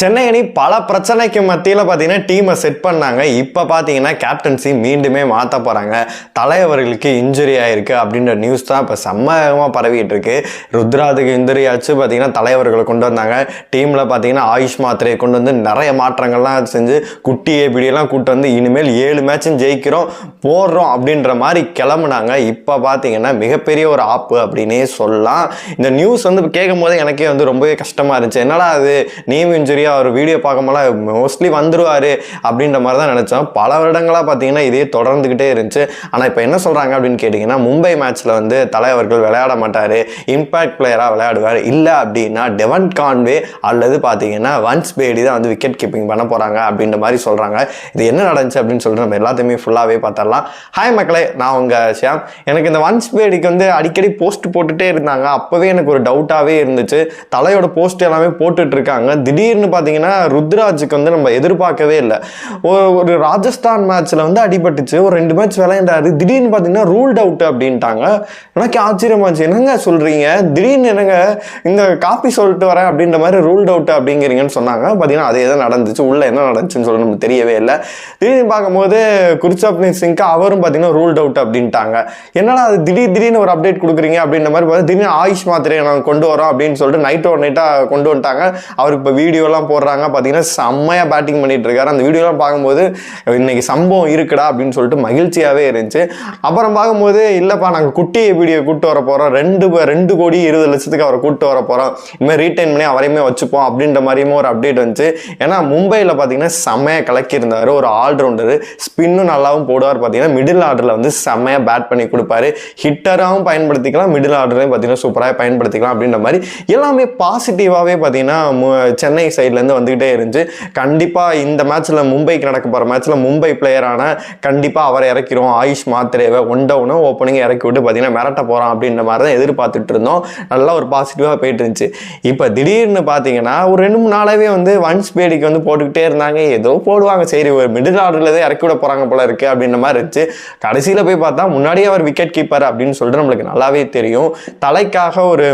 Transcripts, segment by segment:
சென்னை அணி பல பிரச்சனைக்கு மத்தியில் பார்த்தீங்கன்னா டீமை செட் பண்ணாங்க. இப்போ பார்த்தீங்கன்னா கேப்டன்சி மீண்டுமே மாற்ற போகிறாங்க தலைவர்களுக்கு இன்ஜுரி ஆயிருக்கு அப்படின்ற நியூஸ் தான் இப்போ செம்மமாக பரவிட்டு இருக்கு. ருத்ராதுக்கு இன்ஜுரி ஆச்சு பார்த்தீங்கன்னா தலைவர்களை கொண்டு வந்தாங்க. டீமில் பார்த்தீங்கன்னா ஆயுஷ் மாத்திரையை கொண்டு வந்து நிறைய மாற்றங்கள்லாம் செஞ்சு குட்டி ஏபிடியெல்லாம் கூட்டு வந்து இனிமேல் ஏழு மேட்சும் ஜெயிக்கிறோம் போடுறோம் அப்படின்ற மாதிரி கிளம்புனாங்க. இப்போ பார்த்தீங்கன்னா மிகப்பெரிய ஒரு ஆப்பு அப்படின்னே சொல்லலாம். இந்த நியூஸ் வந்து கேட்கும் போது எனக்கே வந்து ரொம்பவே கஷ்டமாக இருந்துச்சு. என்னடா அது நேம் இன்ஜுரி அவர் வீடியோ பார்க்கும்போது மோஸ்ட்லி வந்துடுவார் அப்படின்ற மாதிரி தான் நினச்சோம். பல வருடங்களாக பார்த்தீங்கன்னா இதே தொடர்ந்துக்கிட்டே இருந்துச்சு. ஆனால் இப்போ என்ன சொல்கிறாங்க அப்படின்னு கேட்டிங்கன்னா மும்பை மேட்ச்சில் வந்து தலைவர்கள் விளையாட மாட்டார். இம்பேக்ட் பிளேயராக விளையாடுவார். இல்லை அப்படின்னா டெவன் கான்வே அல்லது பார்த்தீங்கன்னா வன்ஸ் பேடி தான் வந்து விக்கெட் கீப்பிங் பண்ண போகிறாங்க அப்படின்ற மாதிரி சொல்கிறாங்க இது என்ன நடந்துச்சு அப்படின்னு சொல்லிட்டு நம்ம எல்லாத்தையுமே ஃபுல்லாகவே பார்த்துடலாம். ஹாய் மக்களே நான் உங்கள் ஷியாம். எனக்கு இந்த வன்ஸ் பேடிக்கு வந்து அடிக்கடி போஸ்ட் போட்டுகிட்டே இருந்தாங்க. அப்போவே எனக்கு ஒரு டவுட்டாகவே இருந்துச்சு. தலையோட போஸ்ட் எல்லாமே போட்டுட்டு இருக்காங்க. திடீர்னு பார்த்தீங்கன்னா ருத்ராஜுக்கு வந்து நம்ம எதிர்பார்க்கவே இல்லை. ஒரு- ஒரு ராஜஸ்தான் மேட்ச்சில் வந்து அடிபட்டுச்சு. ஒரு ரெண்டு மேட்ச் விளையாண்டாரு. திடீர்னு பார்த்தீங்கன்னா ரூல்ட் அவுட் அப்படின்ட்டாங்க. எனக்கு ஆச்சரியமாச்சு என்னங்க சொல்கிறீங்க திடீர்னு என்னங்க இந்த காப்பி சொல்லிட்டு வரேன் அப்படின்ற மாதிரி ரூல்ட் அவுட் அப்படிங்கிறீங்கன்னு சொன்னாங்க. பார்த்தீங்கன்னா அதே தான் நடந்துச்சு. உள்ளே என்ன நடந்துச்சுன்னு சொல்லி நமக்கு தெரியவே இல்லை. திடீர்னு பார்க்கும்போது குர்சாப்னீத் சிங்க்கு அவரும் பார்த்தீங்கன்னா ரூல்ட் அவுட் அப்படின்ட்டாங்க. என்னடா அது திடீர் திடீர்னு ஒரு அப்டேட் கொடுக்குறீங்க அப்படின்ற மாதிரி பார்த்தா திடீர்னு ஆயுஷ் மாத்திரையை நாங்கள் கொண்டு வரோம் அப்படின்னு சொல்லிட்டு நைட் ஒரு நைட்டாக கொண்டு வந்துட்டாங்க. அவர் இப்போ வீடியோலாம் போடுறாங்க. பார்த்தீங்கன்னா செம்மையாக பேட்டிங் பண்ணிட்டு இருக்காரு அந்த வீடியோலாம் பார்க்கும்போது இன்னைக்கு சம்பவம் இருக்குடா அப்படின்னு சொல்லிட்டு மகிழ்ச்சியாகவே இருந்துச்சு. அப்புறம் பார்க்கும்போது இல்லைப்பா நாங்கள் குட்டி வீடியோ கூட்டு வர போகிறோம் ரெண்டு ரெண்டு கோடி இருபது லட்சத்துக்கு அவரை கூப்பிட்டு வர போகிறோம் இனிமேல் ரீட்டைன் பண்ணி அவரையுமே வச்சுப்போம் அப்படின்ற மாதிரியுமே ஒரு அப்டேட் வந்துச்சு. ஏன்னா மும்பையில் பார்த்தீங்கன்னா செம்மையாக கலக்கியிருந்தார். ஒரு ஆல்ரவுண்டர் ஸ்பின்னும் நல்லாவும் போடுவார். பார்த்தீங்கன்னா மிடில் ஆர்டரில் வந்து செம்மையாக பேட் பண்ணி கொடுப்பாரு. ஹிட்டராகவும் பயன்படுத்திக்கலாம். மிடில் ஆர்டரையும் பார்த்தீங்கன்னா சூப்பராக பயன்படுத்திக்கலாம் அப்படின்ற மாதிரி. எல்லாமே பாசிட்டிவாகவே பார்த்தீங்கன்னா மு- சென்னை இருந்து வந்துக்கிட்டே இருந்துச்சு. கண்டிப்பாக இந்த மேட்ச்சில் மும்பைக்கு நடக்க போகிற மேட்ச்சில் மும்பை பிளேயரான கண்டிப்பாக அவரை இறக்கிறோம். ஆயுஷ் மாத்திரேவை ஒன் டவுனும் ஓப்பனிங் இறக்கி விட்டு பார்த்தீங்கன்னா மிரட்ட போகிறான் அப்படின்ற மாதிரி தான் எதிர்பார்த்துட்டு இருந்தோம். நல்லா ஒரு பாசிட்டிவாக போயிட்டு இருந்துச்சு. இப்போ திடீர்னு பார்த்தீங்கன்னா ஒரு ரெண்டு மூணு நாளாவே வந்து ஒன்ஸ் பேடிக்கு வந்து போட்டுக்கிட்டே இருந்தாங்க. ஏதோ போடுவாங்க. சரி ஒரு மிடில் ஆர்டரில் தான் இறக்கி விட போகிறாங்க போல இருக்கு அப்படின்ற மாதிரி இருந்துச்சு. கடைசியில் போய் பார்த்தா முன்னாடியே அவர் விக்கெட் கீப்பர் அப்படின்னு சொல்லிட்டு நம்மளுக்கு நல்லாவே தெரியும். தலைக்காக ஒரு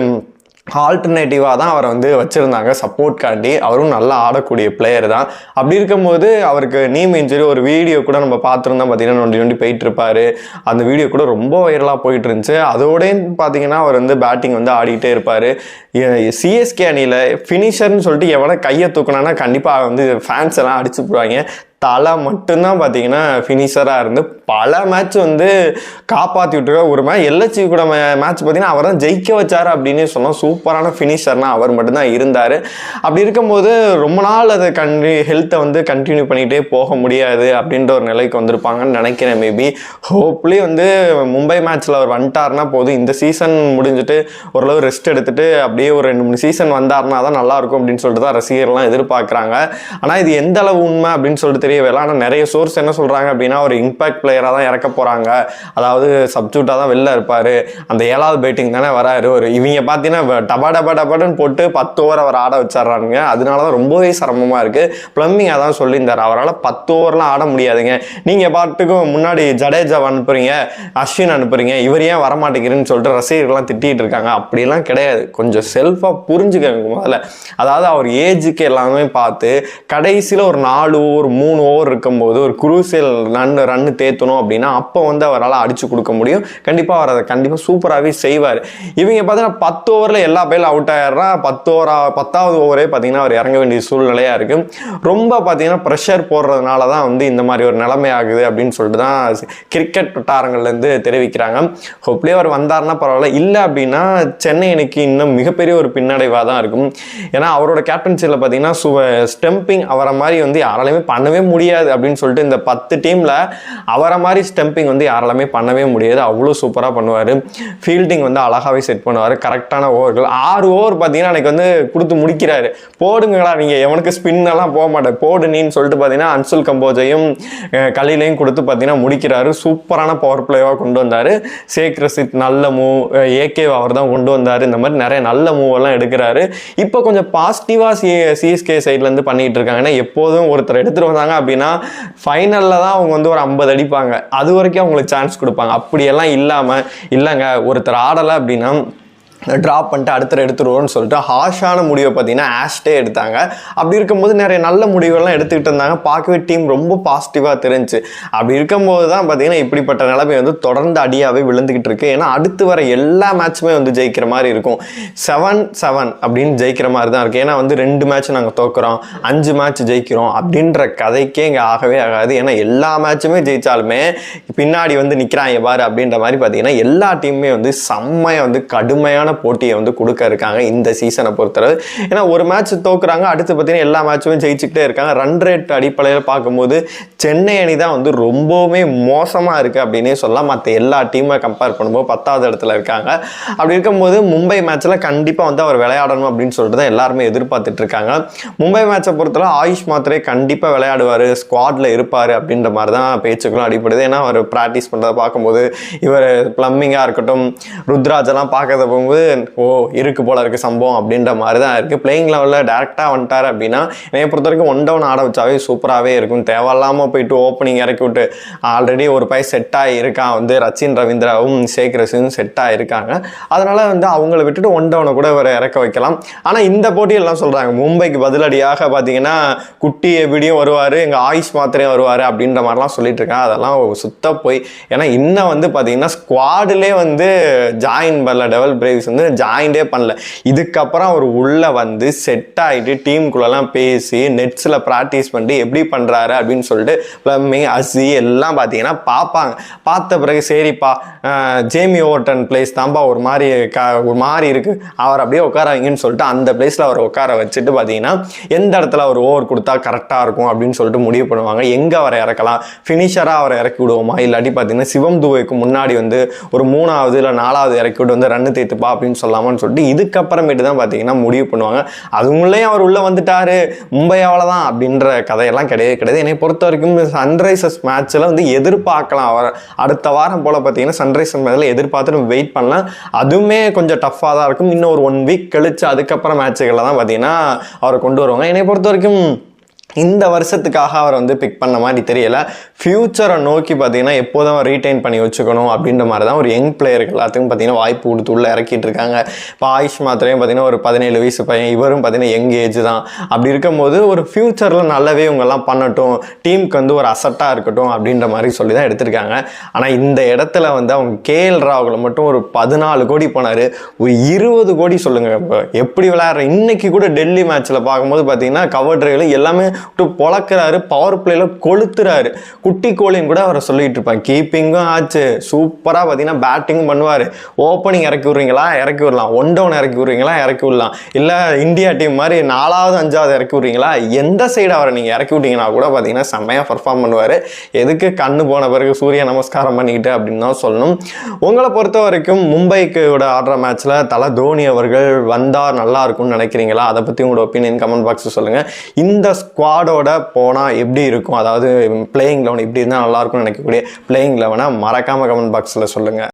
ஆல்டர்னேட்டிவாக தான் அவரை வந்து வச்சுருந்தாங்க. சப்போர்ட்காண்டி அவரும் நல்லா ஆடக்கூடிய பிளேயர் தான். அப்படி இருக்கும்போது அவருக்கு நீம் இன்ஜுரி ஒரு வீடியோ கூட நம்ம பார்த்துருந்தோம். பார்த்தீங்கன்னா நொண்டி நொண்டி போயிட்டு இருப்பாரு அந்த வீடியோ கூட ரொம்ப வைரலாக போயிட்டு இருந்துச்சு அதோடய பார்த்தீங்கன்னா அவர் வந்து பேட்டிங் வந்து ஆடிக்கிட்டே இருப்பார். சிஎஸ்கே அணியில் ஃபினிஷர்னு சொல்லிட்டு எவனை கையை தூக்குனானா கண்டிப்பாக வந்து ஃபேன்ஸ் எல்லாம் அடிச்சு போடுவாங்க. தலை மட்டும்தான் பார்த்தீங்கன்னா ஃபினிஷராக இருந்து பல மேட்ச் வந்து காப்பாற்றி விட்டுருக்க ஒரு மேட்ச் எல்எச்சி கூட மேட்ச் பார்த்தீங்கன்னா அவர் தான் ஜெயிக்க வச்சார் அப்படின்னு சொன்னோம். சூப்பரான ஃபினிஷர்னால் அவர் மட்டும்தான் இருந்தார். அப்படி இருக்கும்போது ரொம்ப நாள் அதை கண்டி ஹெல்த்தை வந்து கண்டினியூ பண்ணிகிட்டே போக முடியாது அப்படின்ற ஒரு நிலைக்கு வந்திருப்பாங்கன்னு நினைக்கிறேன் மேபி ஹோப்லி வந்து மும்பை மேட்ச்சில் அவர் வந்துட்டார்னா போதும். இந்த சீசன் முடிஞ்சுட்டு ஓரளவு ரெஸ்ட் எடுத்துட்டு அப்படியே ஒரு ரெண்டு மூணு சீசன் வந்தார்னா தான் நல்லா இருக்கும் அப்படின்னு சொல்லிட்டு தான் ரசிகர்லாம் எதிர்பார்க்குறாங்க. ஆனால் இது எந்த அளவு உண்மை அப்படின்னு சொல்லிட்டு தெரியவில்லை ஆனால் நிறைய சோர்ஸ் என்ன சொல்கிறாங்க அப்படின்னா ஒரு இம்பாக்ட் பிளேயராக தான் இறக்க போகிறாங்க அதாவது சப்ஜூட்டாக தான் வெளில இருப்பார். அந்த ஏழாவது பேட்டிங் தானே வராரு. ஒரு இவங்க பார்த்தீங்கன்னா டபா டபா டபான்னு போட்டு பத்து ஓவர் அவர் ஆட வச்சிடுறானுங்க. அதனால தான் ரொம்பவே சிரமமாக இருக்குது பிளம்பிங் அதான் சொல்லியிருந்தார். அவரால் பத்து ஓவர்லாம் ஆட முடியாதுங்க. நீங்கள் பாட்டுக்கும் முன்னாடி ஜடேஜாவை அனுப்புறீங்க அஸ்வின் அனுப்புறீங்க இவர் ஏன் வரமாட்டேங்கிறேன்னு சொல்லிட்டு ரசிகர்கள்லாம் திட்டிகிட்டு இருக்காங்க. அப்படிலாம் கிடையாது. கொஞ்சம் செல்ஃபாக புரிஞ்சுக்கங்க முதல்ல. அதாவது அவர் ஏஜுக்கு எல்லாமே பார்த்து கடைசியில் ஒரு நாலு ஓவர் மூணு ஓவர் இருக்கும்போது ஒரு குரூசியல் ரன் ரன்னு தேத்தணும் அப்படின்னா அப்போ வந்து அவரால் அடிச்சு கொடுக்க முடியும். கண்டிப்பாக அவர் அதை கண்டிப்பாக சூப்பராகவே செய்வார். இவங்க பார்த்தீங்கன்னா பத்து ஓவரில் எல்லா பேரும் அவுட் ஆயிடுறா. பத்து ஓவரா பத்தாவது ஓவரே பார்த்தீங்கன்னா அவர் இறங்க வேண்டிய சூழ்நிலையாக இருக்குது ரொம்ப பார்த்தீங்கன்னா ப்ரெஷர் போடுறதுனால தான் வந்து இந்த மாதிரி ஒரு நிலைமை ஆகுது அப்படின்னு சொல்லிட்டு தான் கிரிக்கெட் வட்டாரங்கள்லேருந்து தெரிவிக்கிறாங்க. ஹோப்லி அவர் வந்தார்னா பரவாயில்ல. இல்லை அப்படின்னா சென்னை அணிக்கு இன்னும் மிகப்பெரிய ஒரு பின்னடைவாக தான் இருக்கும். ஏன்னா அவரோட கேப்டன்சியில் பார்த்தீங்கன்னா சுவ ஸ்டெம்பிங் uh, அவரை மாதிரி வந்து யாராலையுமே பண்ணவே முடியாது அப்படின்னு சொல்லிட்டு இந்த பத்து டீமில் அவரை மாதிரி ஸ்டெம்பிங் வந்து யாராலுமே பண்ணவே முடியாது. அவ்வளோ சூப்பராக பண்ணுவார். ஃபீல்டிங் வந்து அழகாகவே செட் பண்ணுவார். கரெக்டான ஓவர்கள் ஆறு ஓவர் பார்த்தீங்கன்னா எனக்கு வந்து கொடுத்து முடிக்கிறாரு. போடுங்களா நீங்கள் எவனுக்கு ஸ்பின்னெல்லாம் போக மாட்டேன். போடு நீன்னு சொல்லிட்டு பார்த்தீங்கன்னா அன்சுல் கம்போஜையும் அஹ், கலிலையும் கொடுத்து பார்த்தீங்கன்னா முடிக்கிறாரு. சூப்பரான பவர் பிளேவாக கொண்டு வந்தார். சேக் ரசித் நல்ல மூவ் ஏகே அவர் தான் கொண்டு வந்தார். இந்த மாதிரி நிறைய நல்ல மூவெல்லாம் எடுக்கிறாரு. இப்போ கொஞ்சம் பாசிட்டிவாக சி சிஎஸ்கே சைட்லேருந்து பண்ணிகிட்டு இருக்காங்கன்னா எப்போதும் ஒருத்தர் எடுத்துகிட்டு வந்தாங்க அப்படின்னா ஃபைனலில் தான் அவங்க வந்து ஒரு ஐம்பது அடிப்பாங்க. அது வரைக்கும் அவங்களுக்கு சான்ஸ் கொடுப்பாங்க. அப்படியெல்லாம் இல்லாமல் இல்லைங்க ஒருத்தர் ஆடலை அப்படின்னா ட்ராப் பண்ணிட்டு அடுத்த எடுத்துருவோம்னு சொல்லிட்டு ஹாஷான முடிவை பார்த்தீங்கன்னா ஆஷ்டே எடுத்தாங்க. அப்படி இருக்கும்போது நிறைய நல்ல முடிவுகள்லாம் எடுத்துக்கிட்டு இருந்தாங்க. பார்க்கவே டீம் ரொம்ப பாசிட்டிவாக தெரிஞ்சு. அப்படி இருக்கும்போது தான் பார்த்தீங்கன்னா இப்படிப்பட்ட நிலைமை வந்து தொடர்ந்து அடியாகவே விழுந்துக்கிட்டு இருக்கு. ஏன்னா அடுத்து வர எல்லா மேட்சுமே வந்து ஜெயிக்கிற மாதிரி இருக்கும். செவன் செவன் அப்படின்னு ஜெயிக்கிற மாதிரி தான் இருக்குது ஏன்னா வந்து ரெண்டு மேட்ச் நாங்கள் தோக்குறோம். அஞ்சு மேட்ச் ஜெயிக்கிறோம் அப்படின்ற கதைக்கே இங்கே ஆகவே ஆகாது. ஏன்னா எல்லா மேட்சுமே ஜெயித்தாலுமே பின்னாடி வந்து நிற்கிறாங்க பாரு அப்படின்ற மாதிரி பார்த்தீங்கன்னா எல்லா டீமுமே வந்து செம்மையாக வந்து கடுமையான போட்டியை வந்து கொடுக்க இருக்காங்க இந்த சீசனை பொறுத்தளவு. ஏன்னா ஒரு மேட்ச் தோக்குறாங்க அடுத்து பார்த்தீங்கன்னா எல்லா மேட்சுமே ஜெயிச்சுக்கிட்டே இருக்காங்க. ரன் ரேட் அடிப்படையில் பார்க்கும்போது சென்னை அணி தான் வந்து ரொம்பவுமே மோசமாக இருக்குது அப்படின்னே சொல்லலாம். மற்ற எல்லா டீமை கம்பேர் பண்ணும்போது பத்தாவது இடத்துல இருக்காங்க. அப்படி இருக்கும்போது மும்பை மேட்ச்சில் கண்டிப்பாக வந்து அவர் விளையாடணும் அப்படின்னு சொல்லிட்டு தான் எல்லாருமே எதிர்பார்த்துட்டு இருக்காங்க. மும்பை மேட்சை பொறுத்தவரை ஆயுஷ் மாத்திரை கண்டிப்பாக விளையாடுவார். ஸ்குவாடில் இருப்பார் அப்படின்ற மாதிரி தான் பேச்சுக்களும் அடிப்படுது ஏன்னா அவர் ப்ராக்டிஸ் பண்ணுறதை பார்க்கும்போது இவர் ப்ளம்மிங்காக இருக்கட்டும் ருத்ராஜெல்லாம் பார்க்கறத போகும்போது ஓ இருக்கு போல இருக்குது சம்பவம் அப்படின்ற மாதிரி தான் இருக்குது பிளேயிங் லெவலில் டேரெக்டாக வந்துட்டார் அப்படின்னா என்னை பொறுத்த வரைக்கும் ஒன் டவுன் ஆட வச்சாவே சூப்பராகவே இருக்கும். தேவையில்லாமல் போயிட்டு ஓப்பனிங் இறக்கி விட்டு ஆல்ரெடி ஒரு பை செட்டாக இருக்கான் வந்து ரச்சின் ரவீந்திராவும் சேக்ரஸும் செட்டாக செட் ஆகிருக்காங்க அதனால் வந்து அவங்கள விட்டுட்டு ஒன் டவுனை கூட இவரை இறக்க வைக்கலாம். ஆனால் இந்த போட்டியெல்லாம் சொல்கிறாங்க மும்பைக்கு பதிலடியாக பார்த்தீங்கன்னா குட்டி எப்படியும் வருவார் எங்கள் ஆயுஷ் மாத்திரையும் வருவார் அப்படின்ற மாதிரிலாம் சொல்லிட்டு இருக்காங்க. அதெல்லாம் சுத்த போய் ஏன்னா இன்னும் வந்து பார்த்தீங்கன்னா ஸ்குவாடிலே வந்து ஜாயின் பண்ணல டெவல் பிரேவ்ஸ் வந்து ஜாயிண்டே பண்ணல. இதுக்கப்புறம் அவர் உள்ளே வந்து செட் ஆகிட்டு டீமுக்குள்ளெல்லாம் பேசி நெட்ஸில் ப்ராக்டிஸ் பண்ணிட்டு எப்படி பண்ணுறாரு அப்படின்னு சொல்லிட்டு ப்ளம்மிங் அசி எல்லாம் பார்த்தீங்கன்னா பார்ப்பாங்க. பார்த்த பிறகு சரிப்பா ஜேமி ஓவர்டன் பிளேஸ் தான்ப்பா ஒரு மாதிரி க ஒரு மாதிரி இருக்குது அவர் அப்படியே உட்காராங்கன்னு சொல்லிட்டு அந்த பிளேஸில் அவர் உட்கார வச்சுட்டு பார்த்தீங்கன்னா எந்த இடத்துல அவர் ஓவர் கொடுத்தா கரெக்டாக இருக்கும் அப்படின்னு சொல்லிட்டு முடிவு பண்ணுவாங்க. எங்கே அவரை இறக்கலாம்? ஃபினிஷராக அவரை இறக்கி விடுவோமா? இல்லாட்டி பார்த்தீங்கன்னா சிவம் துவைக்கு முன்னாடி வந்து ஒரு மூணாவது இல்லை நாலாவது இறக்கி விட்டு வந்து ரன்னு தேத்துப்பா அப்படின்னு சொல்லாமான்னு சொல்லிட்டு இதுக்கப்புறமேட்டு தான் பார்த்தீங்கன்னா முடிவு பண்ணுவாங்க. அதுக்குள்ளேயும் அவர் உள்ளே வந்துட்டாரு. மும்பை அவ்வளோதான் அப்படின்ற கதையெல்லாம் கிடையவே கிடையாது. என்னை பொறுத்த வரைக்கும் சன்ரைசர்ஸ் மேட்ச்சில் வந்து எதிர்பார்க்கலாம். அவர் அடுத்த வாரம் போல் பார்த்தீங்கன்னா சன்ரைசர்ஸ் மேட்ச்சில் எதிர்பார்த்துட்டு வெயிட் பண்ணலாம். அதுவுமே கொஞ்சம் டஃப்பாக தான் இருக்கும். இன்னும் ஒரு ஒன் வீக் கழித்து அதுக்கப்புறம் மேட்சுகளில் தான் பார்த்தீங்கன்னா அவரை கொண்டு வருவாங்க. என்னை பொறுத்த வரைக்கும் இந்த வருஷத்துக்காக அவர் வந்து பிக் பண்ண மாதிரி தெரியல. ஃப்யூச்சரை நோக்கி பார்த்தீங்கன்னா எப்போதும் ரீட்டைன் பண்ணி வச்சுக்கணும் அப்படின்ற மாதிரி தான் ஒரு யங் பிளேயருக்கு எல்லாத்துக்கும் பார்த்தீங்கன்னா வாய்ப்பு கொடுத்து உள்ள இறக்கிட்டு இருக்காங்க. இப்போ ஆயுஷ் மாத்திரையும் பார்த்தீங்கன்னா ஒரு பதினேழு வயசு பையன் இவரும் பார்த்தீங்கன்னா யங் ஏஜ் தான். அப்படி இருக்கும்போது ஒரு ஃப்யூச்சரில் நல்லாவே இவங்கெல்லாம் பண்ணட்டும் டீமுக்கு வந்து ஒரு அசட்டாக இருக்கட்டும் அப்படின்ற மாதிரி சொல்லி தான் எடுத்திருக்காங்க. ஆனால் இந்த இடத்துல வந்து அவங்க கேஎல் ராகுல மட்டும் ஒரு பதினாலு கோடி போனார். ஒரு இருபது கோடி சொல்லுங்கள் இப்போ எப்படி விளையாடுற? இன்னைக்கு கூட டெல்லி மேட்ச்சில் பார்க்கும்போது பார்த்தீங்கன்னா கவர் ட்ரைவில் எல்லாமே பொழக்கிறாரு பவர் பிளேல கொளுத்துறாரு. குட்டி கோலின்னு கூட அவரை சொல்லிட்டு இருப்பாங்க. கீப்பிங்கும் ஆச்சு. சூப்பராக பார்த்தீங்கன்னா பேட்டிங்கும் பண்ணுவார். ஓப்பனிங் இறக்கி விட்றீங்களா? இறக்கி விடலாம். ஒன் டவுன் இறக்கி விட்றீங்களா? இறக்கி விடலாம். இல்லை இந்தியா டீம் மாதிரி நாலாவது அஞ்சாவது இறக்கி விட்றீங்களா? எந்த சைடு அவரை நீங்கள் இறக்கி விட்டீங்கன்னா கூட பார்த்தீங்கன்னா செம்மையாக பர்ஃபார்ம் பண்ணுவார். எதுக்கு கண்ணு போன பிறகு சூரிய நமஸ்காரம் பண்ணிக்கிட்டு அப்படின்னு தான் சொல்லணும். உங்களை பொறுத்த வரைக்கும் மும்பைக்கு ஆடுற மேட்ச்சில் தலை தோனி அவர்கள் வந்தால் நல்லா இருக்கும்னு நினைக்கிறீங்களா? அதை பற்றி உங்களோட ஒப்பீனியன் கமெண்ட் பாக்ஸ் சொல்லுங்கள் இந்த ஸ்குவா ஸ்குவாடோட போனால் எப்படி இருக்கும்? அதாவது பிளேயிங் லெவன் இப்படி இருந்தால் நல்லாயிருக்கும்னு நினைக்கக்கூடிய பிளேயிங் லெவனை மறக்காமல் கமெண்ட் பாக்ஸில் சொல்லுங்கள்